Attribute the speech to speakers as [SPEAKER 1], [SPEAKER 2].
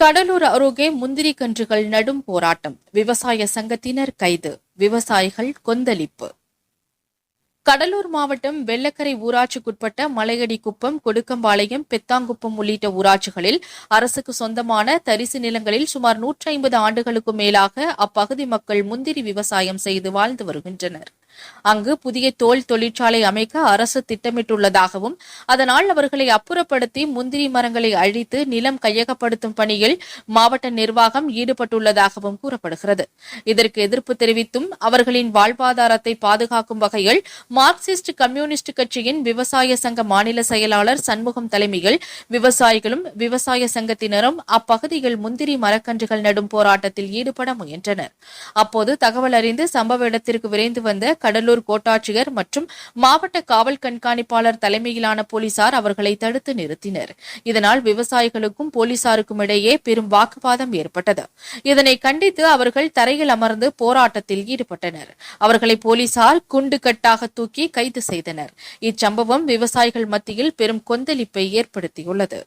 [SPEAKER 1] கடலூர் அருகே முந்திரி கன்றுகள் நடும் போராட்டம். விவசாய சங்கத்தினர் கைது. விவசாயிகள் கொந்தளிப்பு. கடலூர் மாவட்டம் வெள்ளக்கரை ஊராட்சிக்குட்பட்ட மலையடி குப்பம் கொடுக்கம்பாளையம் பெத்தாங்குப்பம் உள்ளிட்ட ஊராட்சிகளில் அரசுக்கு சொந்தமான தரிசு நிலங்களில் சுமார் நூற்றி ஐம்பது ஆண்டுகளுக்கும் மேலாக அப்பகுதி மக்கள் முந்திரி விவசாயம் செய்து வாழ்ந்து வருகின்றனர். அங்கு புதிய தோல் தொழிற்சாலை அமைக்க அரசு திட்டமிட்டுள்ளதாகவும் அதனால் அவர்களை அப்புறப்படுத்தி முந்திரி மரங்களை அழித்து நிலம் கையகப்படுத்தும் பணியில் மாவட்ட நிர்வாகம் ஈடுபட்டுள்ளதாகவும் கூறப்படுகிறது. இதற்கு எதிர்ப்பு தெரிவித்தும் அவர்களின் வாழ்வாதாரத்தை பாதுகாக்கும் வகையில் மார்க்சிஸ்ட் கம்யூனிஸ்ட் கட்சியின் விவசாய சங்க மாநில செயலாளர் சண்முகம் தலைமையில் விவசாயிகளும் விவசாய சங்கத்தினரும் அப்பகுதியில் முந்திரி மரக்கன்றுகள் நடும் போராட்டத்தில் ஈடுபட முயன்றனர். அப்போது தகவல் அறிந்து சம்பவ இடத்திற்கு விரைந்து வந்த கடலூர் கோட்டாட்சியர் மற்றும் மாவட்ட காவல் கண்காணிப்பாளர் தலைமையிலான போலீசார் அவர்களை தடுத்து நிறுத்தினர். இதனால் விவசாயிகளுக்கும் போலீசாருக்கும் இடையே பெரும் வாக்குவாதம் ஏற்பட்டது. இதனை கண்டித்து அவர்கள் தரையில் அமர்ந்து போராட்டத்தில் ஈடுபட்டனர். அவர்களை போலீசார் குண்டு கட்டாக தூக்கி கைது செய்தனர். இச்சம்பவம் விவசாயிகள் மத்தியில் பெரும் கொந்தளிப்பை ஏற்படுத்தியுள்ளது.